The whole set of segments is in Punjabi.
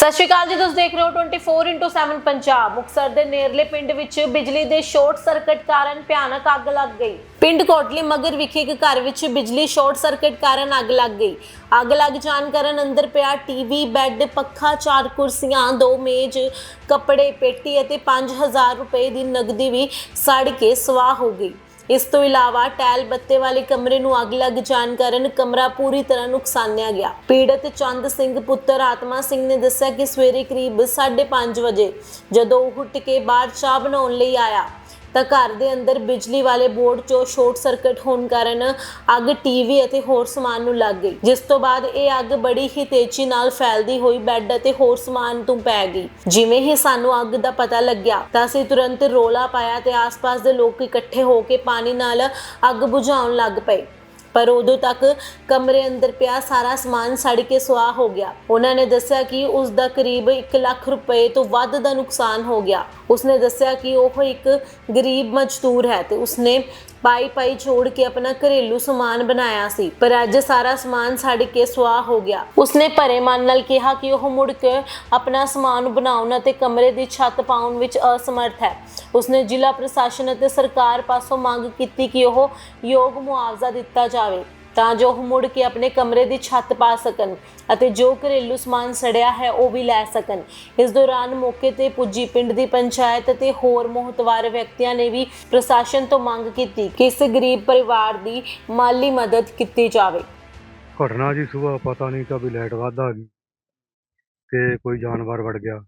ਸਤਿ ਸ਼੍ਰੀ ਅਕਾਲ ਜੀ, ਤੁਸੀਂ ਦੇਖ ਰਹੇ ਹੋ 24x7 ਪੰਜਾਬ। ਮੁਕਤਸਰ ਦੇ ਨੇੜਲੇ ਪਿੰਡ ਵਿੱਚ ਬਿਜਲੀ ਦੇ ਸ਼ਾਰਟ ਸਰਕਟ ਕਾਰਨ ਭਿਆਨਕ ਅੱਗ ਲੱਗ ਗਈ। ਪਿੰਡ ਕੋਟਲੀ ਮਗਰ ਵਿਖੇ ਇੱਕ ਘਰ ਵਿੱਚ ਬਿਜਲੀ ਸ਼ਾਰਟ ਸਰਕਟ ਕਾਰਨ ਅੱਗ ਲੱਗ ਗਈ। ਅੱਗ ਲੱਗ ਜਾਣ ਕਾਰਨ ਅੰਦਰ ਪਿਆ ਟੀਵੀ, ਬੈੱਡ, ਪੱਖਾ, ਚਾਰ ਕੁਰਸੀਆਂ, ਦੋ ਮੇਜ਼, ਕੱਪੜੇ, ਪੇਟੀ ਅਤੇ 5000 ਰੁਪਏ ਦੀ ਨਗਦੀ ਵੀ ਸੜ ਕੇ ਸਵਾਹ ਹੋ ਗਈ। ਇਸ ਤੋਂ ਇਲਾਵਾ ਟੈਲ ਬੱਤੇ ਵਾਲੇ ਕਮਰੇ ਨੂੰ ਅੱਗ ਲੱਗ ਜਾਣ ਕਾਰਨ ਕਮਰਾ ਪੂਰੀ ਤਰ੍ਹਾਂ ਨੁਕਸਾਨਿਆ ਗਿਆ। ਪੀੜਤ ਚੰਦ ਸਿੰਘ ਪੁੱਤਰ ਆਤਮਾ ਸਿੰਘ ਨੇ ਦੱਸਿਆ ਕਿ ਸਵੇਰੇ ਕਰੀਬ 5:30 ਵਜੇ ਜਦੋਂ ਉਹ ਉੱਠ ਕੇ ਬਾਹਰ ਚਾਹ ਬਣਾਉਣ ਲਈ ਆਇਆ ਤਾਂ ਘਰ ਦੇ ਅੰਦਰ ਬਿਜਲੀ ਵਾਲੇ ਬੋਰਡ 'ਚੋਂ ਸ਼ਾਰਟ ਸਰਕਟ ਹੋਣ ਕਾਰਨ ਅੱਗ ਟੀਵੀ ਅਤੇ ਹੋਰ ਸਮਾਨ ਨੂੰ ਲੱਗ ਗਈ। ਜਿਸ ਤੋਂ ਬਾਅਦ ਇਹ ਅੱਗ ਬੜੀ ਹੀ ਤੇਜ਼ੀ ਨਾਲ ਫੈਲਦੀ ਹੋਈ ਬੈੱਡ ਅਤੇ ਹੋਰ ਸਮਾਨ ਤੋਂ ਪੈ ਗਈ। ਜਿਵੇਂ ਹੀ ਸਾਨੂੰ ਅੱਗ ਦਾ ਪਤਾ ਲੱਗਿਆ, ਤਾਂ ਅਸੀਂ ਤੁਰੰਤ ਰੋਲਾ ਪਾਇਆ ਤੇ ਆਸ-ਪਾਸ ਦੇ ਲੋਕ ਇਕੱਠੇ ਹੋ ਕੇ ਪਾਣੀ ਨਾਲ ਅੱਗ ਬੁਝਾਉਣ ਲੱਗ ਪਏ। ਪਰ ਉਦੋਂ ਤੱਕ ਕਮਰੇ ਅੰਦਰ ਪਿਆ ਸਾਰਾ ਸਮਾਨ ਸੜ ਕੇ ਸੁਆਹ ਹੋ ਗਿਆ। ਉਹਨਾਂ ਨੇ ਦੱਸਿਆ ਕਿ ਉਸ ਦਾ ਕਰੀਬ 1 ਲੱਖ ਰੁਪਏ ਤੋਂ ਵੱਧ ਦਾ ਨੁਕਸਾਨ ਹੋ ਗਿਆ। ਉਸਨੇ ਦੱਸਿਆ ਕਿ ਉਹ ਇੱਕ ਗਰੀਬ ਮਜ਼ਦੂਰ ਹੈ ਤੇ ਉਸਨੇ ਪਾਈ ਪਾਈ ਛੋੜ ਕੇ ਆਪਣਾ ਘਰੇਲੂ ਸਮਾਨ ਬਣਾਇਆ ਸੀ। ਪਰ ਅੱਜ ਸਾਰਾ ਸਮਾਨ ਸੜ ਕੇ ਸੁਆਹ ਹੋ ਗਿਆ। ਉਸਨੇ ਭਰੇ ਮਨ ਨਾਲ ਕਿਹਾ ਕਿ ਉਹ ਮੁੜ ਕੇ ਆਪਣਾ ਸਮਾਨ ਬਣਾਉਣ ਅਤੇ ਕਮਰੇ ਦੀ ਛੱਤ ਪਾਉਣ ਵਿੱਚ ਅਸਮਰਥ ਹੈ। ਉਸਨੇ ਜ਼ਿਲ੍ਹਾ ਪ੍ਰਸ਼ਾਸਨ ਅਤੇ ਸਰਕਾਰ ਪਾਸੋਂ ਮੰਗ ਕੀਤੀ ਕਿ ਉਹ ਯੋਗ ਮੁਆਵਜ਼ਾ ਦਿੱਤਾ ਜਾਵੇ। ਤਾਂ ਜੋ ਉਹ ਮੁੜ ਕੇ ਆਪਣੇ ਕਮਰੇ ਦੀ ਛੱਤ ਪਾ ਸਕਣ ਅਤੇ ਜੋ ਘਰੇਲੂ ਸਮਾਨ ਸੜਿਆ ਹੈ ਉਹ ਵੀ ਲੈ ਸਕਣ। ਇਸ ਦੌਰਾਨ ਮੌਕੇ ਤੇ ਪੁੱਜੀ ਪਿੰਡ ਦੀ ਪੰਚਾਇਤ ਅਤੇ ਹੋਰ ਮੋਹਤਵਾਰ ਵਿਅਕਤੀਆਂ ਨੇ ਵੀ ਪ੍ਰਸ਼ਾਸਨ ਤੋਂ ਮੰਗ ਕੀਤੀ ਕਿ ਇਸ ਗਰੀਬ ਪਰਿਵਾਰ ਦੀ ਮਾਲੀ ਮਦਦ ਕੀਤੀ ਜਾਵੇ। ਘਟਨਾ ਜੀ ਸੁਬਾਹ ਪਤਾ ਨਹੀਂ ਤਾਂ ਵੀ ਲਾਈਟ ਵੱਧ ਆ ਗਈ ਤੇ ਕੋਈ ਜਾਨਵਰ ਵੜ ਗਿਆ।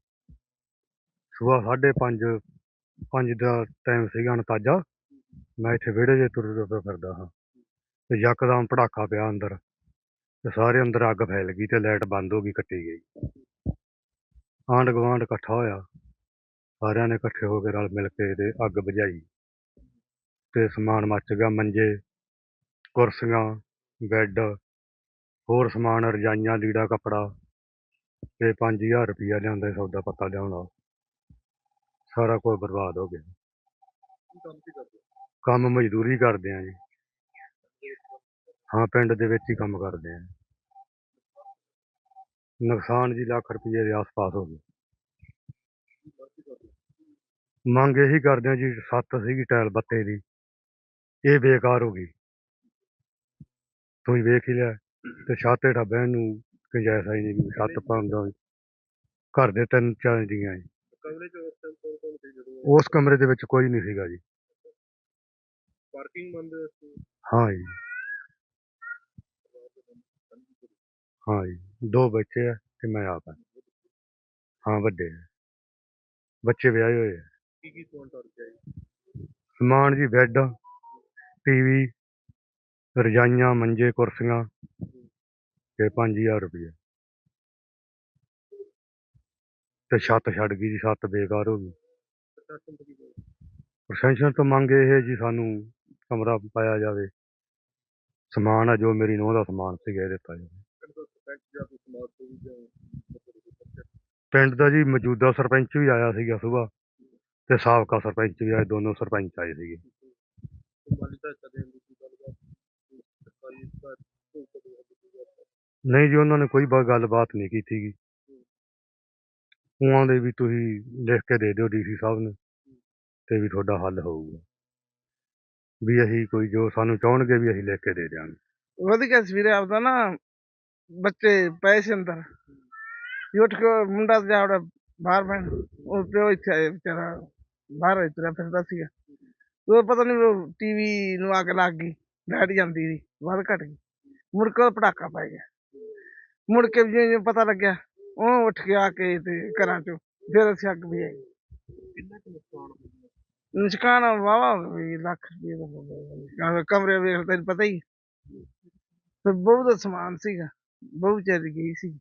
ਸੁਬਾਹ 5:30 ਪੰਜ ਦਾ ਟਾਈਮ ਸੀਗਾ ਅੰਤਾਜਾ ਮੈਂ ਇੱਥੇ ਵਿਹੜੇ 'ਚ ਤੁਰ ਤੁਰ ਫਿਰਦਾ ਹਾਂ। ਤੇ ਯਕਦਮ ਪੜਾਕਾ ਪਿਆ ਅੰਦਰ ਤੇ ਸਾਰੇ ਅੰਦਰ ਅੱਗ ਫੈਲ ਗਈ ਤੇ ਲਾਈਟ ਬੰਦ ਹੋ ਗਈ ਕੱਟੀ ਗਈ। ਆਂਢ ਗੁਆਂਢ ਇਕੱਠਾ ਹੋਇਆ। ਸਾਰਿਆਂ ਨੇ ਇਕੱਠੇ ਹੋ ਕੇ ਰਲ ਮਿਲ ਕੇ ਤੇ ਅੱਗ ਬੁਝਾਈ ਤੇ ਸਮਾਨ ਮੱਚ ਗਿਆ ਮੰਜੇ ਕੁਰਸੀਆਂ ਬੈੱਡ ਹੋਰ ਸਮਾਨ ਰਜਾਈਆਂ ਲੀੜਾ ਕੱਪੜਾ ਤੇ 5000 ਰੁਪਇਆ ਲਿਆਂਦਾ ਸੌਦਾ ਪੱਤਾ ਲਿਆਉਣਾ ਸਾਰਾ ਕੁਝ ਬਰਬਾਦ ਹੋ ਗਿਆ। ਕੰਮ ਮਜ਼ਦੂਰੀ ਕਰਦੇ ਆ ਜੀ। ਹਾਂ ਪਿੰਡ ਦੇ ਵਿੱਚ ਹੀ ਕੰਮ ਕਰਦੇ ਆ। ਨੁਕਸਾਨ ਜੀ ਲੱਖ ਰੁਪਏ ਦੇ ਆਸ-ਪਾਸ ਹੋ ਗਿਆ ਮੰਗ ਇਹੀ ਕਰਦੇ ਆ ਜੀ ਸੱਤ ਸੀਗੀ ਟਾਇਲ ਬੱਤੇ ਦੀ ਇਹ ਬੇਕਾਰ ਹੋ ਗਈ। ਤੁਸੀਂ ਵੇਖ ਹੀ ਲਿਆ ਤੇ ਛੱਤ ਹੇਠਾਂ ਬਹਿਣ ਨੂੰ ਗੁੰਜਾਇਸ਼ ਹੀ ਨਹੀਂ ਛੱਤ ਪਾਉਂਦਾ ਘਰ ਦੇ ਤਿੰਨ ਚਾਰ ਜੀਆਂ ਜੀ। ਉਸ ਕਮਰੇ ਦੇ ਵਿੱਚ ਕੋਈ ਨਹੀਂ ਸੀਗਾ ਜੀ। ਪਾਰਕਿੰਗ ਬੰਦ ਹਾਂ ਜੀ। ਹਾਂ ਜੀ ਦੋ ਬੱਚੇ ਆ ਤੇ ਮੈਂ ਆਪ ਹਾਂ ਹਾਂ ਵੱਡੇ ਆ। ਬੱਚੇ ਵਿਆਹੇ ਹੋਏ ਆ। ਕੀ ਕੀ ਸਮਾਨ ਟੁੱਟ ਗਿਆ ਜੀ ਸਮਾਨ ਜੀ ਬੈੱਡ ਟੀਵੀ ਰਜਾਈਆਂ ਮੰਜੇ ਕੁਰਸੀਆਂ ਤੇ 5000 ਰੁਪਏ ਤੇ ਛੱਤ ਛੱਡ ਗਈ ਜੀ ਛੱਤ ਬੇਕਾਰ ਹੋ ਗਈ। ਪ੍ਰਸ਼ਾਸਨ ਤੋਂ ਕੀ ਬੋਲ ਪ੍ਰਸ਼ਾਸਨ ਤੋਂ ਮੰਗ ਇਹ ਹੈ ਜੀ ਸਾਨੂੰ ਕਮਰਾ ਪਾਇਆ ਜਾਵੇ। ਸਮਾਨ ਆ ਜੋ ਮੇਰੀ ਨੂੰਹ ਦਾ ਸਮਾਨ ਸੀਗਾ ਇਹ ਦਿੱਤਾ ਜਾਵੇ ਪਿੰਡ ਦਾ ਸਰਪੰਚ ਜਾਂ ਕੋਈ ਸਮਾਜ ਤੋਂ ਵੀ ਜਾਂ ਮਤਲਬ ਕੋਈ ਪੱਤਰ ਪਿੰਡ ਦਾ ਜੀ ਮੌਜੂਦਾ ਸਰਪੰਚ ਵੀ ਆਇਆ ਸੀਗਾ ਸੁਬਾਹ ਤੇ ਸਾਬਕਾ ਸਰਪੰਚ ਵੀ ਆਏ, ਦੋਨੋਂ ਸਰਪੰਚ ਆਏ ਸੀਗੇ। ਨਹੀਂ ਜੀ, ਉਹਨਾਂ ਨੇ ਕੋਈ ਬ- ਗੱਲਬਾਤ ਨਹੀਂ ਕੀਤੀ ਗੀ। ਉਹਾਂ ਦੇ ਵੀ ਤੁਸੀਂ ਲਿਖ ਕੇ ਦੇ ਦਿਓ ਡੀਸੀ ਸਾਹਿਬ ਨੂੰ ਤੇ ਵੀ ਤੁਹਾਡਾ ਹੱਲ ਹੋਊਗਾ। ਵੀ ਅਸੀਂ ਕੋਈ ਜੋ ਸਾਨੂੰ ਚਾਹਣਗੇ ਵੀ ਅਸੀਂ ਲਿਖ ਕੇ ਦੇ ਦਿਆਂਗੇ। ਵਧੀਆ ਸਵੇਰੇ ਆਪਦਾ ਨਾ ਬੱਚੇ ਪਏ ਸੀ ਅੰਦਰ। ਵੀ ਉੱਠ ਕੇ ਮੁੰਡਾ ਜਾ ਉਹਦਾ ਬਾਹਰ ਬੈਣ ਉਹ ਪਿਓ ਇੱਥੇ ਆਇਆ ਵਿਚਾਰਾ ਬਾਹਰ ਤੁਰਿਆ ਫਿਰਦਾ ਸੀਗਾ। ਉਹ ਪਤਾ ਨਹੀਂ ਟੀਵੀ ਨੂੰ ਅੱਗ ਲੱਗ ਗਈ ਲਾਈਟ ਜਾਂਦੀ ਸੀ ਵੱਧ ਘਟ ਗਈ। ਮੁੜ ਕੇ ਪਟਾਕਾ ਪੈ ਗਿਆ। ਮੁੜ ਕੇ ਜਿਵੇਂ ਪਤਾ ਲੱਗਿਆ ਉਹ ਉੱਠ ਕੇ ਆ ਕੇ ਤੇ ਘਰਾਂ ਚੋਂ ਫਿਰ ਅਸੀਂ ਅੱਗ ਬੁਝਾਈ। ਕਿੰਨਾ ਕੁ ਨੁਕਸਾਨ ਹੋ ਗਿਆ? ਨੁਕਸਾਨ ਵਾਵਾ ਵੀ ਲੱਖ ਰੁਪਏ ਦਾ ਹੋ ਗਿਆ। ਕਮਰੇ ਵੇਖ ਤੈਨੂੰ ਪਤਾ ਹੀ। ਤੇ ਬਹੁਤ ਸਮਾਨ ਸੀਗਾ ਬਹੁਤ ਵਿਚਾਰੀ ਗਈ ਸੀ।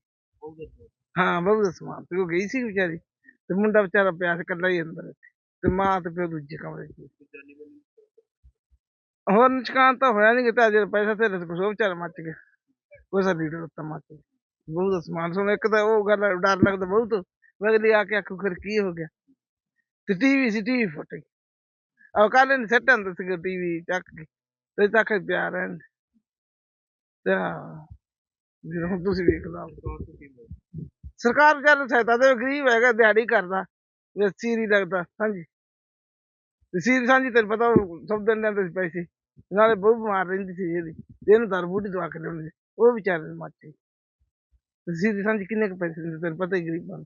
ਹਾਂ, ਬਹੁਤ ਦਾ ਸਮਾਨ ਤੇ ਉਹ ਗਈ ਸੀ ਵਿਚਾਰੀ ਤੇ ਮੁੰਡਾ ਵਿਚਾਰਾ ਪਿਆ ਸੀ ਇਕੱਲਾ ਹੀ ਅੰਦਰ ਤੇ ਮਾਂ ਤੇ ਪਿਓ ਦੂਜੇ ਕਮਰੇ 'ਚ ਹੋਰ ਨੁਕਸਾਨ ਤਾਂ ਹੋਇਆ ਨਹੀਂ ਕਿ ਜੇ ਪੈਸਾ ਤੇ ਕੁਛ ਉਹ ਵਿਚਾਰਾ ਮੱਚ ਗਿਆ। ਉਹ ਸਾ ਲੀਡਰ ਮੱਚ ਗਿਆ ਬਹੁਤ ਦਾ ਸਮਾਨ ਸੁਣ ਇੱਕ ਤਾਂ ਉਹ ਗੱਲ ਡਰ ਲੱਗਦਾ ਬਹੁਤ। ਅਗਲੀ ਆ ਕੇ ਆਖੂ, ਫਿਰ ਕੀ ਹੋ ਗਿਆ? ਤੇ ਟੀਵੀ ਸੀ, ਟੀਵੀ ਫੁੱਟ ਗਈ। ਆ ਕੱਲ ਨੇ ਸੱਟ ਅੰਦਰ ਸੀ ਟੀਵੀ ਚੱਕ ਕੇ ਤੇ ਚੱਕ ਕੇ ਪਿਆ ਰਹਿਣ। ਤੇ ਹਾਂ ਜਦੋਂ ਹੁਣ ਤੁਸੀਂ ਵੇਖ ਲਓ। ਸਰਕਾਰ ਵਿਚਾਰ ਸਹਾਇਤਾ ਦੇ ਗਰੀਬ ਹੈਗਾ, ਦਿਹਾੜੀ ਕਰਦਾ ਵੇਸੀ ਨਹੀਂ ਲੱਗਦਾ, ਹਾਂਜੀ। ਤੇ ਸਾਂਝੀ ਤੈਨੂੰ ਪਤਾ ਸਭ ਦਿਨ ਲੈਂਦੇ ਸੀ ਪੈਸੇ, ਨਾਲੇ ਬਹੁਤ ਬਿਮਾਰ ਰਹਿੰਦੀ ਸੀ ਇਹਦੀ ਤੇ ਇਹਨੂੰ ਦਰ ਬੂਟੀ ਦਵਾ ਕੇ ਲਿਆਉਂਦੇ ਸੀ ਉਹ ਵਿਚਾਰੇ ਨੂੰ ਮਾਚੇ ਸੀਰ ਸਾਂਝੀ ਕਿੰਨੇ ਕੁ ਪੈਸੇ ਦਿੰਦੇ, ਤੈਨੂੰ ਪਤਾ ਹੀ ਗਰੀਬਾਂ ਨੂੰ।